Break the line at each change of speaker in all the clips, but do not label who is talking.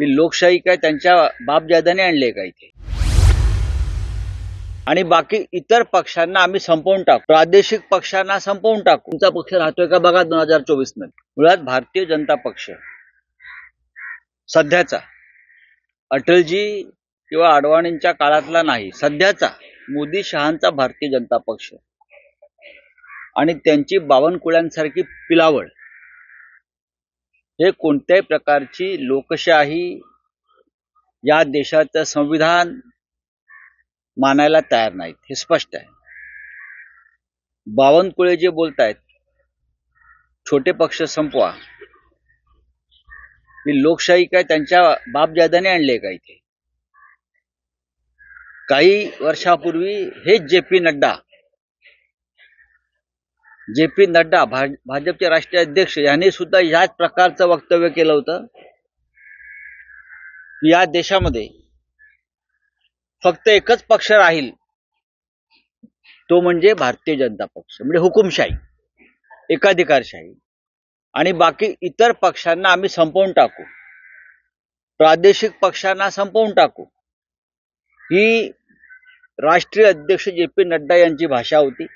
मी लोकशाही काय त्यांच्या बापजादाने आणले का इथे? आणि बाकी इतर पक्षांना आम्ही संपवून टाकू. प्रादेशिक पक्षांना संपवून टाकू. तुमचा पक्ष राहतोय का बघा दोन हजार चोवीसमध्ये. मुळात भारतीय जनता पक्ष. सध्याचा. अटलजी किंवा अडवाणींच्या काळातला नाही. सध्याचा. मोदी शहांचा भारतीय जनता पक्ष. आणि त्यांची बावनकुळ्यांसारखी पिलावळ. हे कोणत्याही प्रकारची लोकशाही या देशाचं संविधान मानायला तयार नाहीत हे स्पष्ट आहे. बावनकुळे जे बोलतायत छोटे पक्ष संपवा. ही लोकशाही काय त्यांच्या बापजादाने आणले का इथे? काही वर्षापूर्वी हेच J P Nadda J P Nadda भा- भाजपचे राष्ट्रीय अध्यक्ष यांनी सुद्धा याच प्रकारचं वक्तव्य केलं होतं. की या देशामध्ये फक्त एकच पक्ष राहील तो म्हणजे भारतीय जनता पक्ष म्हणजे हुकुमशाही एकाधिकारशाही. आणि बाकी इतर पक्षांना आम्ही संपवून टाकू. प्रादेशिक पक्षांना संपवून टाकू. ही राष्ट्रीय अध्यक्ष जे पी नड्डा यांची भाषा होती.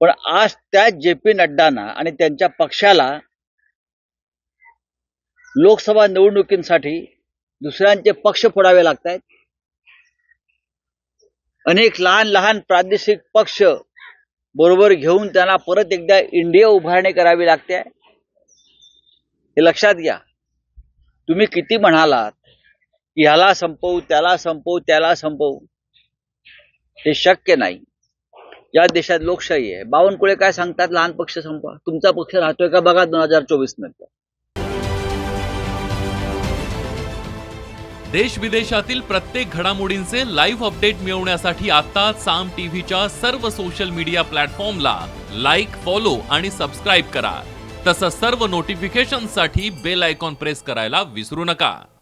पण आज त्या जे पी नड्डांना आणि त्यांच्या पक्षाला लोकसभा निवडणुकींसाठी दुसऱ्यांचे पक्ष फोडावे लागत आहेत अनेक लहान लहान प्रादेशिक पक्ष बरोबर घेऊन त्यांना परत एकदा इंडिया उभारणी करावी लागते. हे लक्षात घ्या. तुम्ही किती म्हणालात की ह्याला संपवू त्याला संपवू त्याला संपवू. हे शक्य नाही. या देशात लोकशाही आहे. बावनकुळे काय सांगतात? लहान पक्ष संपवा. तुमचा पक्ष राहतोय का बघा दोन हजार चोवीस नंतर.
देश विदेशातील प्रत्येक घडामोडींचे लाईव्ह अपडेट मिळवण्यासाठी आता साम टीव्हीच्या सर्व सोशल मीडिया प्लॅटफॉर्मला लाईक फॉलो आणि सबस्क्राईब करा. तसंच सर्व नोटिफिकेशनसाठी बेल आयकॉन प्रेस करायला विसरू नका.